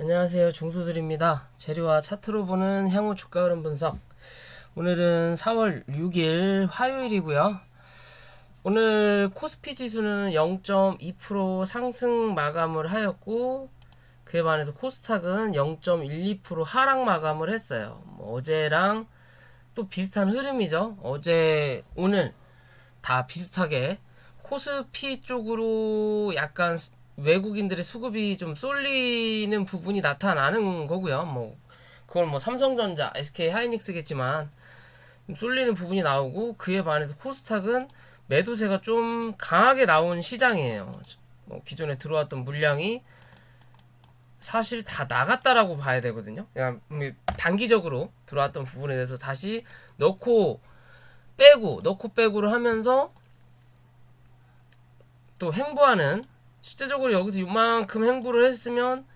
안녕하세요. 중수들입니다. 재료와 차트로 보는 향후 주가 흐름 분석. 오늘은 4월 6일 화요일이고요. 오늘 코스피 지수는 0.2% 상승 마감을 하였고 그에 반해서 코스닥은 0.12% 하락 마감을 했어요. 뭐 어제랑 또 비슷한 흐름이죠. 어제 오늘 다 비슷하게 코스피 쪽으로 약간 수- 외국인들의 수급이 좀 쏠리는 부분이 나타나는 거고요. 뭐 그건 뭐 삼성전자, SK 하이닉스겠지만 좀 쏠리는 부분이 나오고 그에 반해서 코스닥은 매도세가 좀 강하게 나온 시장이에요. 뭐 기존에 들어왔던 물량이 사실 다 나갔다라고 봐야 되거든요. 그냥 음, 단기적으로 들어왔던 부분에 대해서 다시 넣고 빼고 넣고 빼고를 하면서 또 횡보하는 실제적으로 여기서 이만큼 횡보를 했으면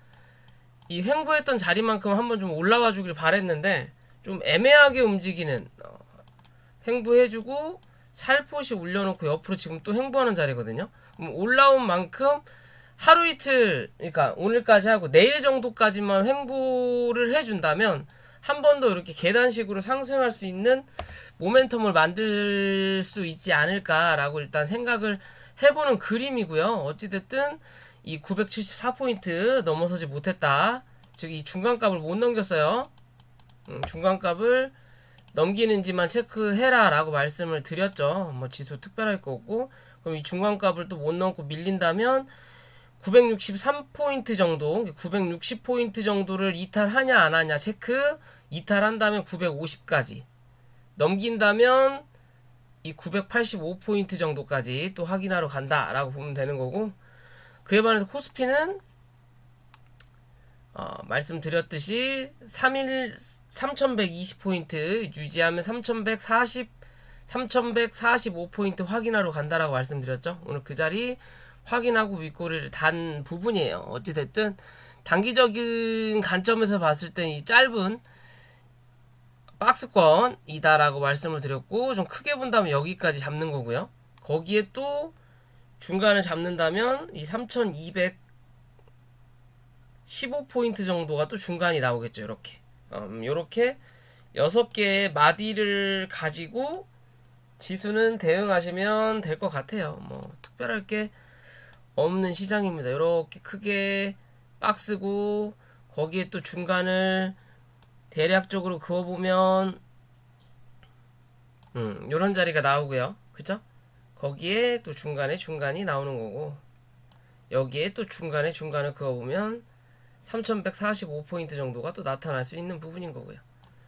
이 횡보했던 자리만큼 한번 좀 올라와 주길 바랬는데 좀 애매하게 움직이는 어, 횡보해주고 살포시 올려놓고 옆으로 지금 또 횡보하는 자리거든요. 그럼 올라온 만큼 하루 이틀 그러니까 오늘까지 하고 내일 정도까지만 횡보를 해준다면 한 번 더 이렇게 계단식으로 상승할 수 있는 모멘텀을 만들 수 있지 않을까라고 일단 생각을 해보는 그림이고요. 어찌됐든 이 974포인트 넘어서지 못했다. 즉 이 중간값을 못 넘겼어요. 음, 중간값을 넘기는지만 체크해라 라고 말씀을 드렸죠. 뭐 지수 특별할 거 없고 그럼 이 중간값을 또 못 넘고 밀린다면 963포인트 정도, 960포인트 정도를 이탈하냐 안 하냐 체크. 이탈한다면 950까지. 넘긴다면 이 985포인트 정도까지 또 확인하러 간다라고 보면 되는 거고 그에 반해서 코스피는 어, 말씀드렸듯이 3일 3120포인트 유지하면 3140 3145포인트 확인하러 간다라고 말씀드렸죠. 오늘 그 자리 확인하고 윗꼬리를 단 부분이에요. 어찌됐든 단기적인 관점에서 봤을 때이 짧은 박스권이다라고 말씀을 드렸고 좀 크게 본다면 여기까지 잡는 거고요. 거기에 또 중간을 잡는다면 이 3215포인트 정도가 또 중간이 나오겠죠. 이렇게. 음, 이렇게 6개의 마디를 가지고 지수는 대응하시면 될 것 같아요. 뭐 특별할 게 없는 시장입니다. 이렇게 크게 박스고 거기에 또 중간을 대략적으로 그어보면 음, 요런 자리가 나오고요. 그죠? 거기에 또 중간에 중간이 나오는 거고 여기에 또 중간에 중간을 그어보면 3145포인트 정도가 또 나타날 수 있는 부분인 거고요.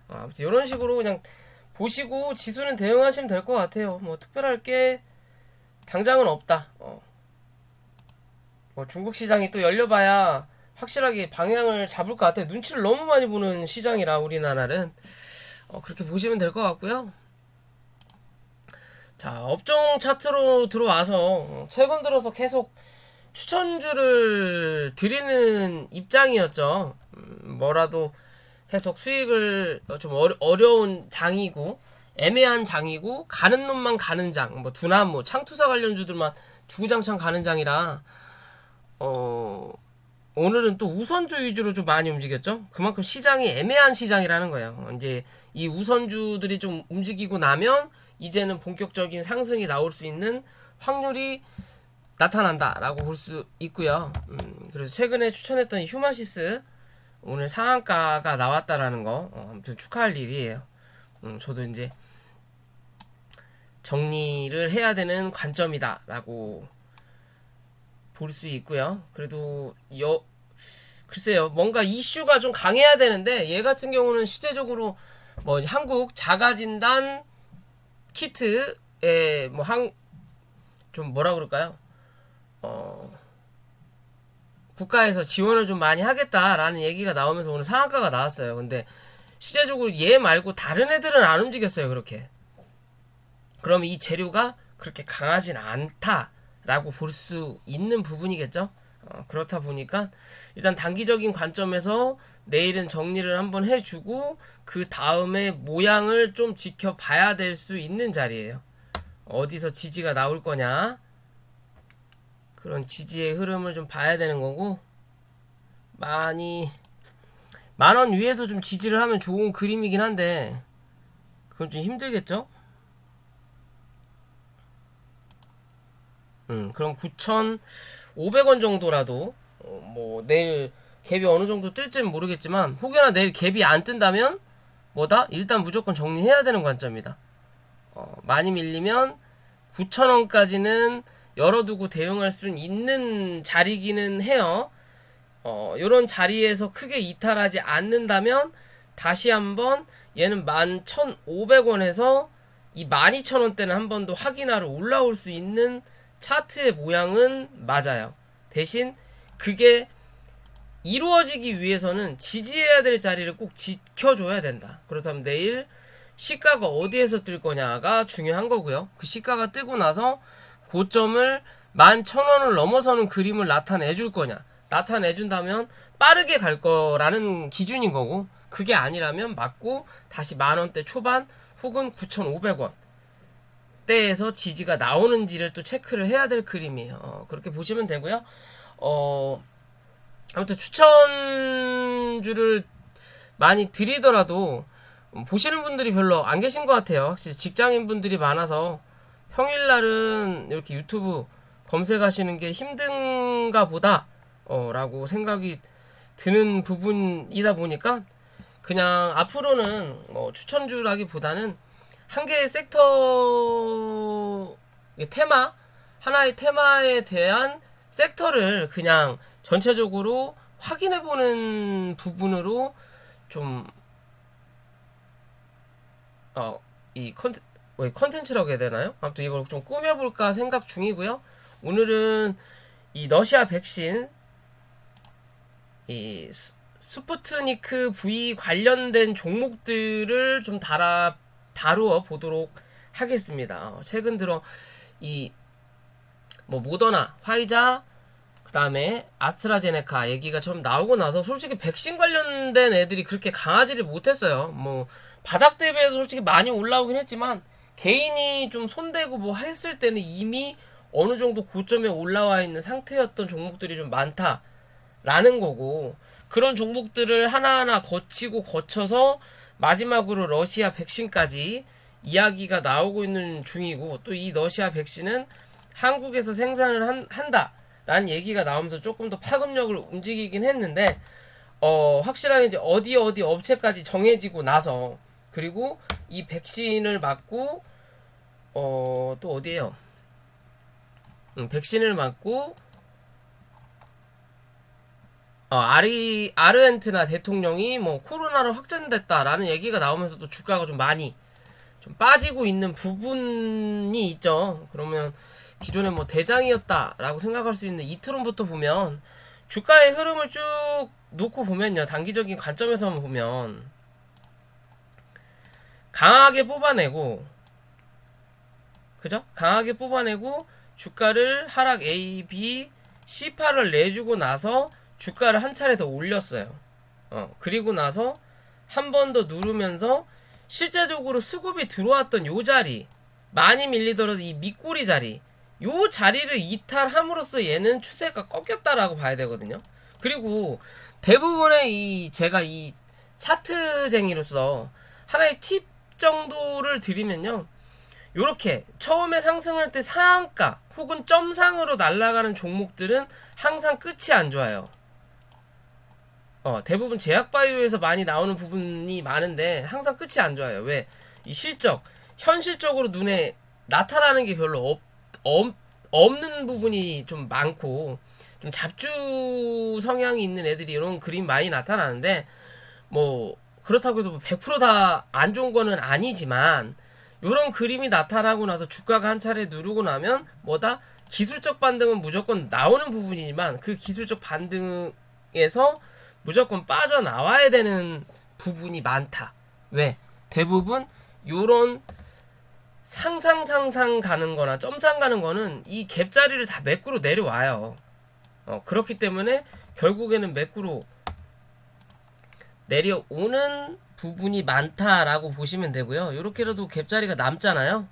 아, 아무튼 이런 식으로 그냥 보시고 지수는 대응하시면 될 것 같아요. 뭐 특별할 게 당장은 없다. 어. 뭐 중국 시장이 또 열려봐야 확실하게 방향을 잡을 것 같아요. 눈치를 너무 많이 보는 시장이라 우리나라는 어, 그렇게 보시면 될 것 같고요. 자 업종 차트로 들어와서 어, 최근 들어서 계속 추천주를 드리는 입장이었죠. 음, 뭐라도 계속 수익을 어, 좀 어려, 어려운 장이고 애매한 장이고 가는 놈만 가는 장, 뭐 두나무, 창투사 관련주들만 주구장창 가는 장이라 어 오늘은 또 우선주 위주로 좀 많이 움직였죠. 그만큼 시장이 애매한 시장이라는 거예요. 이제 이 우선주들이 좀 움직이고 나면 이제는 본격적인 상승이 나올 수 있는 확률이 나타난다라고 볼 수 있고요. 음, 그래서 최근에 추천했던 이 휴마시스 오늘 상한가가 나왔다라는 거 어, 아무튼 축하할 일이에요. 음, 저도 이제 정리를 해야 되는 관점이다라고 볼 수 있고요. 그래도 여 글쎄요 뭔가 이슈가 좀 강해야 되는데 얘 같은 경우는 실제적으로 뭐 한국 자가진단 키트에 뭐 한 좀 뭐라 그럴까요? 어 국가에서 지원을 좀 많이 하겠다라는 얘기가 나오면서 오늘 상한가가 나왔어요. 근데 실제적으로 얘 말고 다른 애들은 안 움직였어요. 그렇게. 그럼 이 재료가 그렇게 강하진 않다 라고 볼 수 있는 부분이겠죠. 어, 그렇다 보니까 일단 단기적인 관점에서 내일은 정리를 한번 해주고 그 다음에 모양을 좀 지켜봐야 될 수 있는 자리예요. 어디서 지지가 나올 거냐 그런 지지의 흐름을 좀 봐야 되는 거고 많이 만원 위에서 좀 지지를 하면 좋은 그림이긴 한데 그건 좀 힘들겠죠? 음, 그럼 9,500원 정도라도 어, 뭐 내일 갭이 어느 정도 뜰지는 모르겠지만 혹여나 내일 갭이 안 뜬다면 뭐다? 일단 무조건 정리해야 되는 관점이다. 어, 많이 밀리면 9,000원까지는 열어두고 대응할 수 있는 자리기는 해요. 어, 요런 자리에서 크게 이탈하지 않는다면 다시 한번 얘는 11,500원에서 이 12,000원대는 한 번 더 확인하러 올라올 수 있는 차트의 모양은 맞아요. 대신 그게 이루어지기 위해서는 지지해야 될 자리를 꼭 지켜줘야 된다. 그렇다면 내일 시가가 어디에서 뜰 거냐가 중요한 거고요. 그 시가가 뜨고 나서 고점을 11,000원을 넘어서는 그림을 나타내 줄 거냐. 나타내 준다면 빠르게 갈 거라는 기준인 거고 그게 아니라면 맞고 다시 만원대 초반 혹은 9,500원 대에서 지지가 나오는지를 또 체크를 해야 될 그림이에요. 어, 그렇게 보시면 되고요. 어, 아무튼 추천주를 많이 드리더라도 보시는 분들이 별로 안 계신 것 같아요. 확실히 직장인 분들이 많아서 평일날은 이렇게 유튜브 검색하시는 게 힘든가 보다 어, 라고 생각이 드는 부분이다 보니까 그냥 앞으로는 뭐 추천주라기보다는 한 개의 섹터 테마 하나의 테마에 대한 섹터를 그냥 전체적으로 확인해 보는 부분으로 좀 어, 이 컨텐, 뭐 컨텐츠라고 해야 되나요? 아무튼 이걸 좀 꾸며볼까 생각 중이고요. 오늘은 이 러시아 백신 이 수, 스푸트니크 V 관련된 종목들을 좀 달아 다루어 보도록 하겠습니다. 어, 최근 들어 이 뭐 모더나, 화이자, 그 다음에 아스트라제네카 얘기가 좀 나오고 나서 솔직히 백신 관련된 애들이 그렇게 강하지를 못했어요. 뭐 바닥 대비해서 솔직히 많이 올라오긴 했지만 개인이 좀 손대고 뭐 했을 때는 이미 어느 정도 고점에 올라와 있는 상태였던 종목들이 좀 많다라는 거고 그런 종목들을 하나하나 거치고 거쳐서 마지막으로 러시아 백신까지 이야기가 나오고 있는 중이고 또 이 러시아 백신은 한국에서 생산을 한, 한다 라는 얘기가 나오면서 조금 더 파급력을 움직이긴 했는데 어, 확실하게 이제 어디 어디 업체까지 정해지고 나서 그리고 이 백신을 맞고 어, 또 어디에요? 음, 백신을 맞고 어, 아리 아르헨티나 대통령이 뭐 코로나로 확진됐다라는 얘기가 나오면서 또 주가가 좀 많이 좀 빠지고 있는 부분이 있죠. 그러면 기존에 뭐 대장이었다라고 생각할 수 있는 이트론부터 보면 주가의 흐름을 쭉 놓고 보면요. 단기적인 관점에서만 보면 강하게 뽑아내고 그죠? 강하게 뽑아내고 주가를 하락 A, B, C8을 내주고 나서 주가를 한 차례 더 올렸어요. 어, 그리고 나서 한 번 더 누르면서 실제적으로 수급이 들어왔던 요 자리 많이 밀리더라도 이 밑꼬리 자리 요 자리를 이탈함으로써 얘는 추세가 꺾였다라고 봐야 되거든요. 그리고 대부분의 이 제가 이 차트쟁이로서 하나의 팁 정도를 드리면요. 요렇게 처음에 상승할 때 상한가 혹은 점상으로 날아가는 종목들은 항상 끝이 안 좋아요. 어, 대부분 제약바이오에서 많이 나오는 부분이 많은데 항상 끝이 안 좋아요. 왜? 이 실적, 현실적으로 눈에 나타나는 게 별로 없, 없, 없는 부분이 좀 많고 좀 잡주 성향이 있는 애들이 이런 그림 많이 나타나는데 뭐 그렇다고 해도 100%다 안 좋은 거는 아니지만 이런 그림이 나타나고 나서 주가가 한 차례 누르고 나면 뭐다 기술적 반등은 무조건 나오는 부분이지만 그 기술적 반등에서 무조건 빠져나와야 되는 부분이 많다. 왜? 대부분 요런 상상 상상 가는 거나 점상 가는 거는 이 갭자리를 다 매꾸로 내려와요. 어, 그렇기 때문에 결국에는 매꾸로 내려오는 부분이 많다라고 보시면 되고요. 이렇게라도 갭자리가 남잖아요.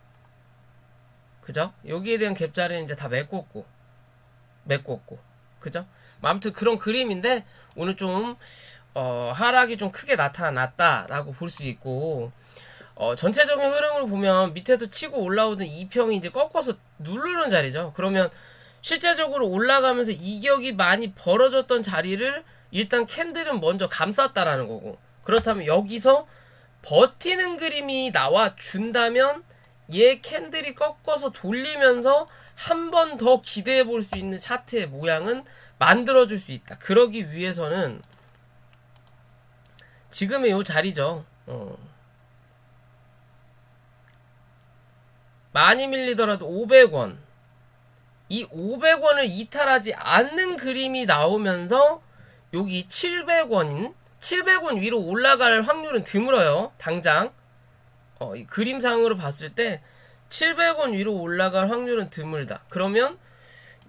그죠? 여기에 대한 갭자리는 이제 다 메꿨고 메꿨고 그죠? 아무튼 그런 그림인데 오늘 좀 어, 하락이 좀 크게 나타났다라고 볼 수 있고 어, 전체적인 흐름을 보면 밑에서 치고 올라오던 이평이 이제 꺾어서 누르는 자리죠. 그러면 실제적으로 올라가면서 이격이 많이 벌어졌던 자리를 일단 캔들은 먼저 감쌌다라는 거고 그렇다면 여기서 버티는 그림이 나와 준다면 얘 캔들이 꺾어서 돌리면서 한 번 더 기대해 볼 수 있는 차트의 모양은 만들어 줄 수 있다. 그러기 위해서는 지금의 요 자리죠. 어. 많이 밀리더라도 500원. 이 500원을 이탈하지 않는 그림이 나오면서 여기 700원인 700원 위로 올라갈 확률은 드물어요. 당장. 어, 이 그림상으로 봤을 때 700원 위로 올라갈 확률은 드물다. 그러면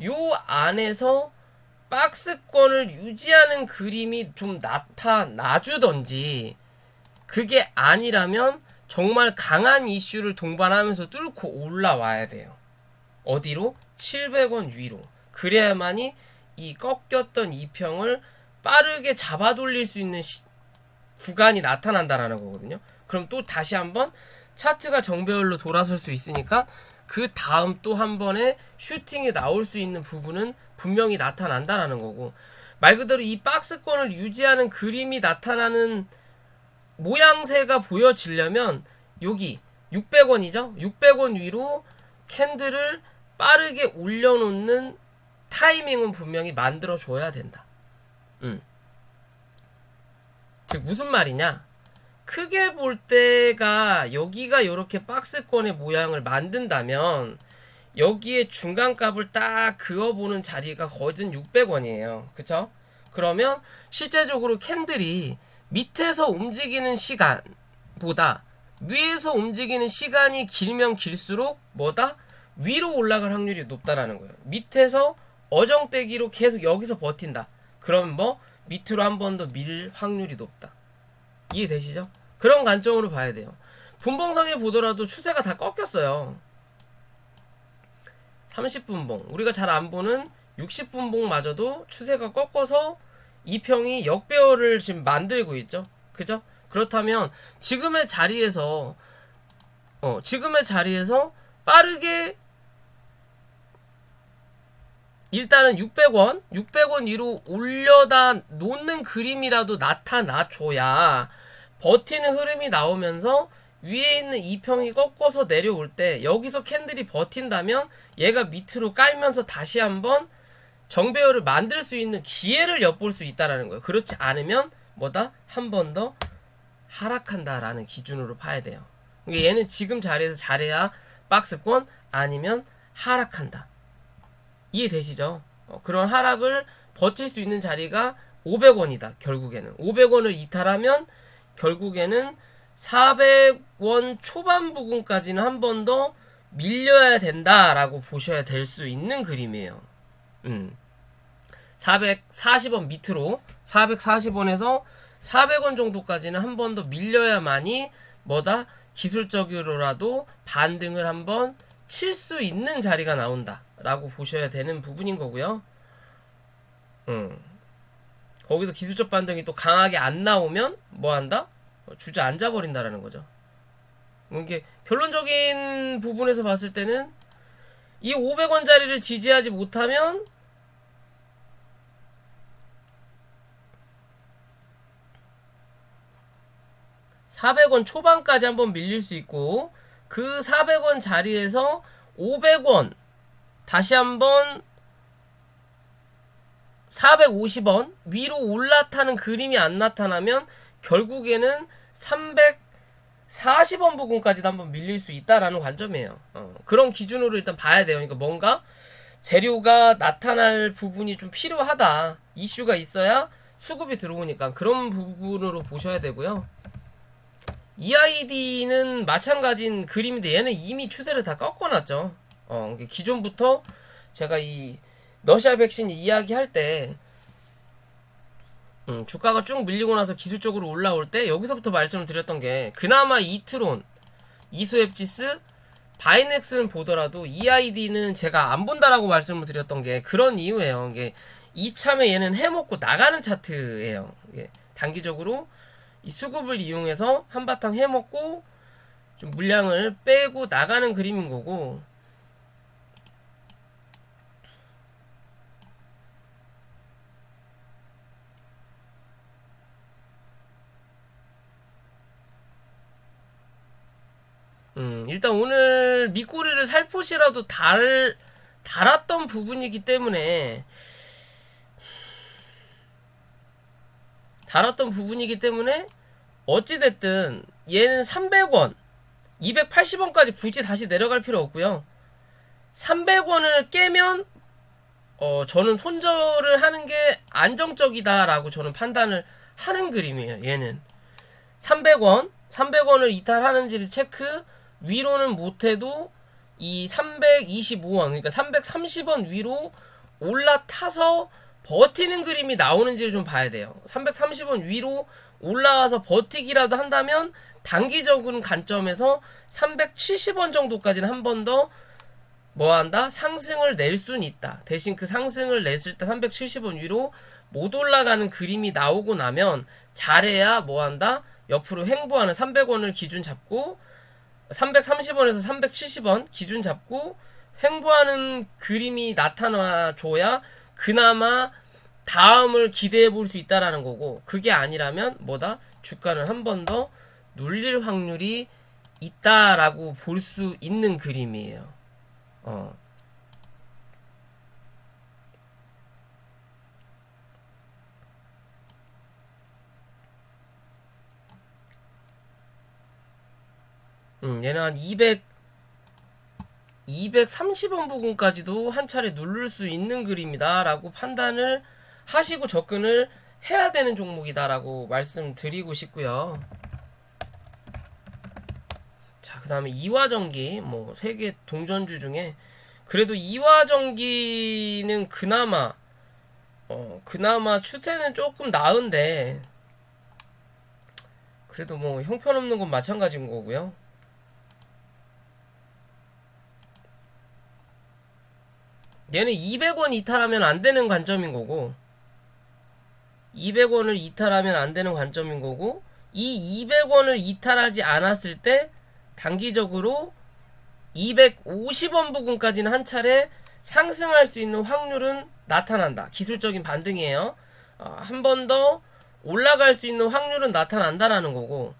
요 안에서 박스권을 유지하는 그림이 좀 나타나주던지 그게 아니라면 정말 강한 이슈를 동반하면서 뚫고 올라와야 돼요. 어디로? 700원 위로. 그래야만이 이 꺾였던 이평을 빠르게 잡아 돌릴 수 있는 시, 구간이 나타난다라는 거거든요. 그럼 또 다시 한번 차트가 정배열로 돌아설 수 있으니까 그 다음 또 한 번에 슈팅이 나올 수 있는 부분은 분명히 나타난다라는 거고 말 그대로 이 박스권을 유지하는 그림이 나타나는 모양새가 보여지려면 여기 600원이죠. 600원 위로 캔들을 빠르게 올려놓는 타이밍은 분명히 만들어 줘야 된다. 음. 즉 무슨 말이냐? 크게 볼 때가 여기가 이렇게 박스권의 모양을 만든다면 여기에 중간 값을 딱 그어보는 자리가 거진 600원이에요. 그쵸? 그러면 실제적으로 캔들이 밑에서 움직이는 시간보다 위에서 움직이는 시간이 길면 길수록 뭐다? 위로 올라갈 확률이 높다라는 거예요. 밑에서 어정떼기로 계속 여기서 버틴다. 그럼 뭐 밑으로 한 번 더 밀 확률이 높다. 이해되시죠? 그런 관점으로 봐야 돼요. 분봉상에 보더라도 추세가 다 꺾였어요. 30분봉. 우리가 잘 안 보는 60분봉마저도 추세가 꺾어서 이평이 역배열을 지금 만들고 있죠. 그죠? 그렇다면 지금의 자리에서 어, 지금의 자리에서 빠르게 일단은 600원, 600원 위로 올려다 놓는 그림이라도 나타나줘야 버티는 흐름이 나오면서 위에 있는 이평이 꺾어서 내려올 때 여기서 캔들이 버틴다면 얘가 밑으로 깔면서 다시 한번 정배열을 만들 수 있는 기회를 엿볼 수 있다라는 거예요. 그렇지 않으면 뭐다? 한 번 더 하락한다라는 기준으로 봐야 돼요. 그러니까 얘는 지금 자리에서 잘해야 박스권 아니면 하락한다. 이해되시죠? 어, 그런 하락을 버틸 수 있는 자리가 500원이다. 결국에는 500원을 이탈하면 결국에는 400원 초반 부분까지는 한 번 더 밀려야 된다라고 보셔야 될 수 있는 그림이에요. 음. 440원 밑으로 440원에서 400원 정도까지는 한 번 더 밀려야만이 뭐다 기술적으로라도 반등을 한번 칠 수 있는 자리가 나온다라고 보셔야 되는 부분인 거고요. 음. 거기서 기술적 반등이 또 강하게 안 나오면 뭐 한다? 주저앉아 버린다라는 거죠. 이게 결론적인 부분에서 봤을 때는 이 500원짜리를 지지하지 못하면 (400원) 초반까지 한번 밀릴 수 있고 그 (400원) 자리에서 (500원) 다시 한번 450원 위로 올라타는 그림이 안 나타나면 결국에는 340원 부분까지도 한번 밀릴 수 있다라는 관점이에요. 어, 그런 기준으로 일단 봐야 돼요. 그러니까 뭔가 재료가 나타날 부분이 좀 필요하다. 이슈가 있어야 수급이 들어오니까 그런 부분으로 보셔야 되고요. EID는 마찬가지인 그림인데 얘는 이미 추세를 다 꺾어놨죠. 어, 기존부터 제가 이 러시아 백신 이야기할 때 음, 주가가 쭉 밀리고 나서 기술적으로 올라올 때 여기서부터 말씀을 드렸던 게 그나마 이트론, 이소앱지스, 바이넥스는 보더라도 EID는 제가 안 본다라고 말씀을 드렸던 게 그런 이유예요. 이게 이참에 얘는 해먹고 나가는 차트예요. 이게 단기적으로 이 수급을 이용해서 한바탕 해먹고 좀 물량을 빼고 나가는 그림인 거고 음, 일단 오늘 밑꼬리를 살포시라도 달, 달았던 부분이기 때문에 달았던 부분이기 때문에 어찌됐든 얘는 300원 280원까지 굳이 다시 내려갈 필요 없고요. 300원을 깨면 어 저는 손절을 하는 게 안정적이다라고 저는 판단을 하는 그림이에요 얘는. 300원 300원을 이탈하는지를 체크 위로는 못해도 이 325원 그러니까 330원 위로 올라타서 버티는 그림이 나오는지를 좀 봐야 돼요. 330원 위로 올라와서 버티기라도 한다면 단기적인 관점에서 370원 정도까지는 한 번 더 뭐한다? 상승을 낼 수는 있다. 대신 그 상승을 냈을 때 370원 위로 못 올라가는 그림이 나오고 나면 잘해야 뭐한다? 옆으로 횡보하는 300원을 기준 잡고 330원에서 370원 기준 잡고 횡보하는 그림이 나타나 줘야 그나마 다음을 기대해 볼 수 있다라는 거고 그게 아니라면 뭐다 주가는 한 번 더 눌릴 확률이 있다라고 볼 수 있는 그림이에요. 어. 음, 얘는 한 200, 230원 부분까지도 한 차례 누를 수 있는 그림이다 라고 판단을 하시고 접근을 해야 되는 종목이다 라고 말씀드리고 싶고요. 자, 그 다음에 이화전기, 뭐, 세계 동전주 중에, 그래도 이화전기는 그나마, 어, 그나마 추세는 조금 나은데, 그래도 뭐, 형편없는 건 마찬가지인 거고요. 얘는 200원 이탈하면 안 되는 관점인 거고 200원을 이탈하면 안 되는 관점인 거고 이 200원을 이탈하지 않았을 때 단기적으로 250원 부근까지는 한 차례 상승할 수 있는 확률은 나타난다. 기술적인 반등이에요. 어, 한번 더 올라갈 수 있는 확률은 나타난다라는 거고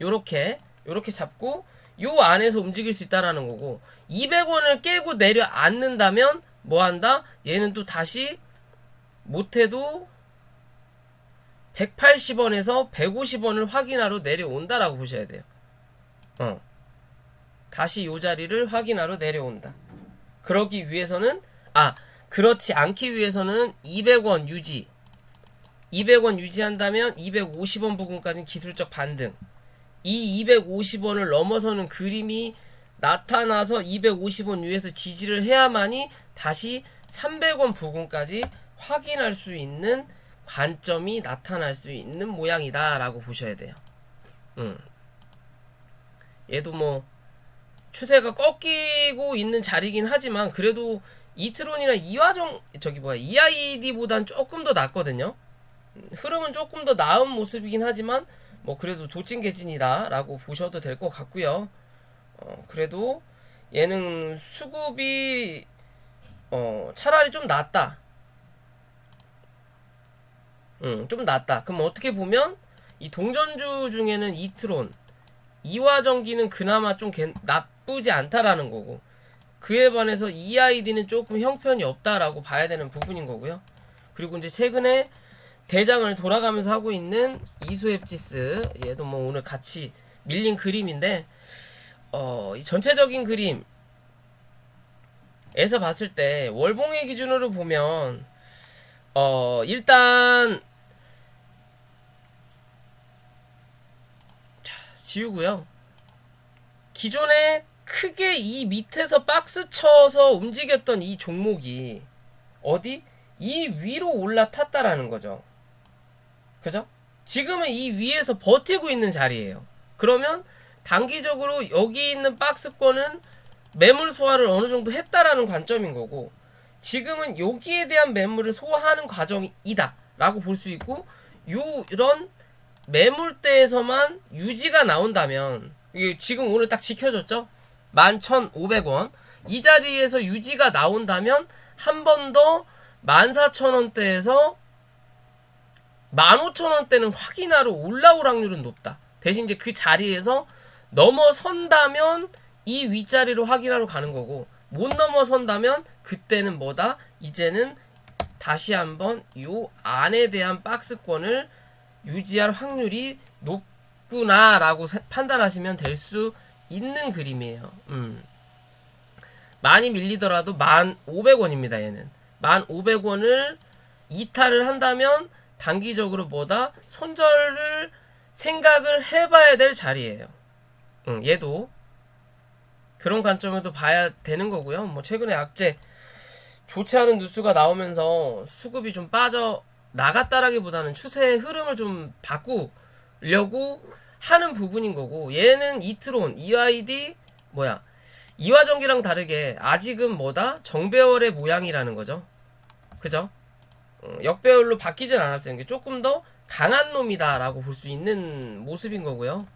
요렇게 요렇게 잡고 요 안에서 움직일 수 있다라는 거고 200원을 깨고 내려앉는다면 뭐 한다? 얘는 또 다시 못해도 180원에서 150원을 확인하러 내려온다라고 보셔야 돼요. 어. 다시 요 자리를 확인하러 내려온다. 그러기 위해서는 아 그렇지 않기 위해서는 200원 유지 200원 유지한다면 250원 부근까지는 기술적 반등 이 250원을 넘어서는 그림이 나타나서 250원 위에서 지지를 해야만이 다시 300원 부근까지 확인할 수 있는 관점이 나타날 수 있는 모양이다라고 보셔야 돼요. 음. 얘도 뭐 추세가 꺾이고 있는 자리긴 하지만 그래도 이트론이나 이화정 저기 뭐야 EID보단 조금 더 낫거든요. 흐름은 조금 더 나은 모습이긴 하지만 뭐 그래도 도찐개찐이다라고 보셔도 될 것 같고요. 어, 그래도 얘는 수급이 어, 차라리 좀 낫다. 음, 좀 낫다. 그럼 어떻게 보면 이 동전주 중에는 이트론, 이화전기는 그나마 좀 개, 나쁘지 않다라는 거고 그에 반해서 EID는 조금 형편이 없다라고 봐야 되는 부분인 거고요. 그리고 이제 최근에 대장을 돌아가면서 하고 있는 이수앱지스 얘도 뭐 오늘 같이 밀린 그림인데 어, 이 전체적인 그림에서 봤을 때 월봉의 기준으로 보면 어, 일단 자, 지우고요. 기존에 크게 이 밑에서 박스 쳐서 움직였던 이 종목이 어디 이 위로 올라탔다라는 거죠. 그죠? 지금은 이 위에서 버티고 있는 자리예요. 그러면 단기적으로 여기 있는 박스권은 매물 소화를 어느 정도 했다라는 관점인 거고 지금은 여기에 대한 매물을 소화하는 과정이다 라고 볼 수 있고 요 이런 매물대에서만 유지가 나온다면 지금 오늘 딱 지켜줬죠? 11,500원 이 자리에서 유지가 나온다면 한 번 더 14,000원대에서 15,000원대는 확인하러 올라올 확률은 높다. 대신 이제 그 자리에서 넘어선다면 이 윗자리로 확인하러 가는 거고 못 넘어선다면 그때는 뭐다? 이제는 다시 한번 요 안에 대한 박스권을 유지할 확률이 높구나라고 세- 판단하시면 될 수 있는 그림이에요. 음. 많이 밀리더라도 1,500원입니다, 얘는. 1,500원을 이탈을 한다면 단기적으로 뭐다? 손절을 생각을 해봐야 될 자리예요. 음, 얘도 그런 관점에도 봐야 되는 거고요. 뭐 최근에 악재 좋지 않은 뉴스가 나오면서 수급이 좀 빠져 나갔다라기보다는 추세의 흐름을 좀 바꾸려고 하는 부분인 거고 얘는 이트론, EID 뭐야 이화전기랑 다르게 아직은 뭐다 정배열의 모양이라는 거죠. 그죠? 어, 역배열로 바뀌진 않았어요. 조금 더 강한 놈이다라고 볼 수 있는 모습인 거고요.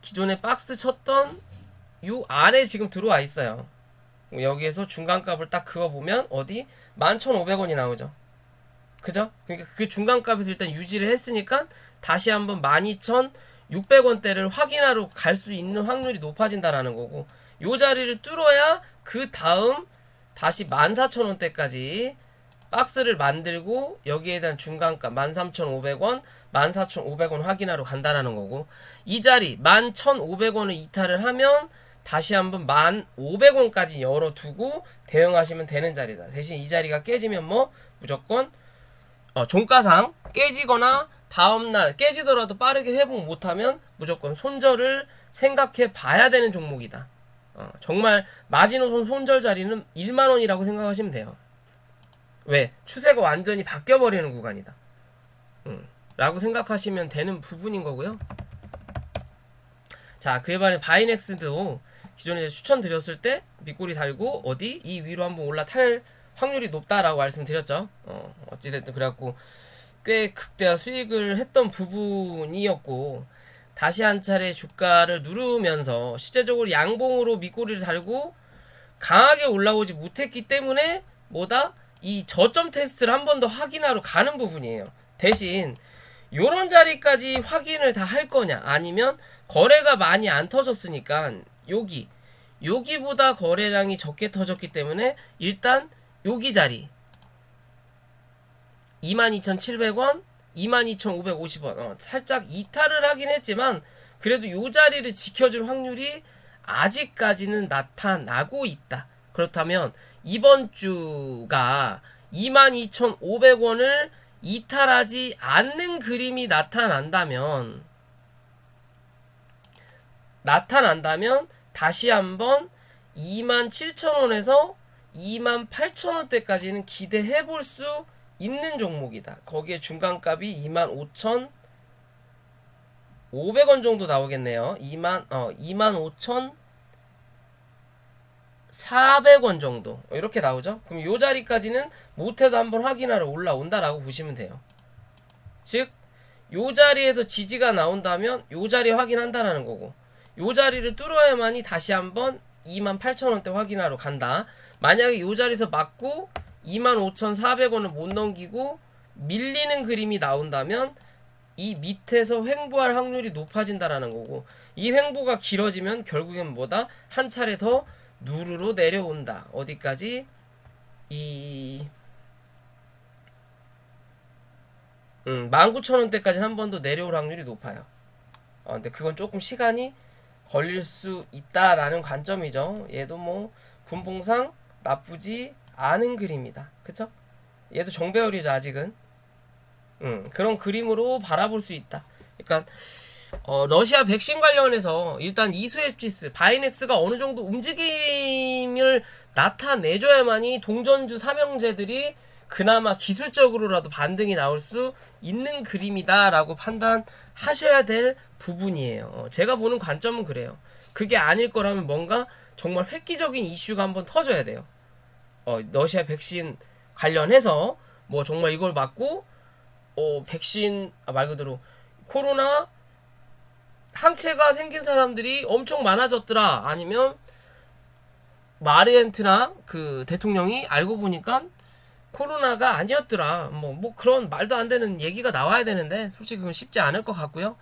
기존에 박스 쳤던 요 안에 지금 들어와 있어요. 여기에서 중간값을 딱 그어 보면 어디 11,500원이 나오죠. 그죠? 그러니까 그 중간값에서 일단 유지를 했으니까 다시 한번 12,600원대를 확인하러 갈 수 있는 확률이 높아진다라는 거고 요 자리를 뚫어야 그 다음 다시 14,000원대까지 박스를 만들고 여기에 대한 중간값 13,500원, 14,500원 확인하러 간다라는 거고 이 자리 11,500원을 이탈을 하면 다시 한번 1,500원까지 열어두고 대응하시면 되는 자리다. 대신 이 자리가 깨지면 뭐 무조건 어, 종가상 깨지거나 다음날 깨지더라도 빠르게 회복 못하면 무조건 손절을 생각해 봐야 되는 종목이다. 어, 정말 마지노선 손절 자리는 1만원이라고 생각하시면 돼요. 왜? 추세가 완전히 바뀌어버리는 구간이다. 음, 라고 생각하시면 되는 부분인 거고요. 자, 그에 반해 바이넥스도 기존에 추천드렸을 때 밑꼬리 달고 어디 이 위로 한번 올라탈 확률이 높다라고 말씀드렸죠. 어, 어찌됐든 그래갖고 꽤 극대화 수익을 했던 부분이었고 다시 한 차례 주가를 누르면서 실제적으로 양봉으로 밑꼬리를 달고 강하게 올라오지 못했기 때문에 뭐다 이 저점 테스트를 한 번 더 확인하러 가는 부분이에요. 대신 요런 자리까지 확인을 다 할 거냐? 아니면 거래가 많이 안 터졌으니까 여기 여기보다 거래량이 적게 터졌기 때문에 일단 여기 자리. 22,700원 22,550원. 어, 살짝 이탈을 하긴 했지만 그래도 요 자리를 지켜줄 확률이 아직까지는 나타나고 있다. 그렇다면 이번 주가 22,500원을 이탈하지 않는 그림이 나타난다면 나타난다면 다시 한번 27,000원에서 28,000원대까지는 기대해 볼 수 있는 종목이다. 거기에 중간값이 25,500원 정도 나오겠네요. 2만 어 25,400원 정도 이렇게 나오죠. 그럼 요 자리까지는 못해도 한번 확인하러 올라온다라고 보시면 돼요. 즉, 요 자리에서 지지가 나온다면 요 자리 확인한다라는 거고 요 자리를 뚫어야만이 다시 한번 28,000원대 확인하러 간다. 만약에 요 자리에서 맞고 25,400원을 못 넘기고 밀리는 그림이 나온다면 이 밑에서 횡보할 확률이 높아진다라는 거고 이 횡보가 길어지면 결국엔 뭐다? 한 차례 더 누르로 내려온다. 어디까지? 이 음, 19,000원대까지 한번 더 내려올 확률이 높아요. 어, 근데 그건 조금 시간이 걸릴 수 있다라는 관점이죠. 얘도 뭐 분봉상 나쁘지 않은 그림이다. 그쵸? 얘도 정배열이죠, 아직은. 음, 그런 그림으로 바라볼 수 있다. 그러니까 어, 러시아 백신 관련해서 일단 이수앱지스, 바이넥스가 어느 정도 움직임을 나타내줘야만이 동전주 삼형제들이 그나마 기술적으로라도 반등이 나올 수 있는 그림이다라고 판단하셔야 될 부분이에요. 어, 제가 보는 관점은 그래요. 그게 아닐 거라면 뭔가 정말 획기적인 이슈가 한번 터져야 돼요. 어, 러시아 백신 관련해서 뭐 정말 이걸 맞고 어, 백신 아, 말 그대로 코로나 항체가 생긴 사람들이 엄청 많아졌더라. 아니면 마리엔트나 그 대통령이 알고 보니까 코로나가 아니었더라. 뭐, 뭐 그런 말도 안 되는 얘기가 나와야 되는데 솔직히 그건 쉽지 않을 것 같고요.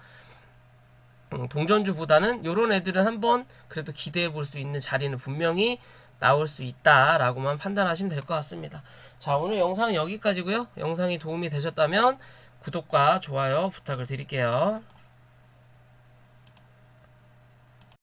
음, 동전주보다는 요런 애들은 한번 그래도 기대해 볼 수 있는 자리는 분명히 나올 수 있다라고만 판단하시면 될 것 같습니다. 자, 오늘 영상은 여기까지고요. 영상이 도움이 되셨다면 구독과 좋아요 부탁을 드릴게요.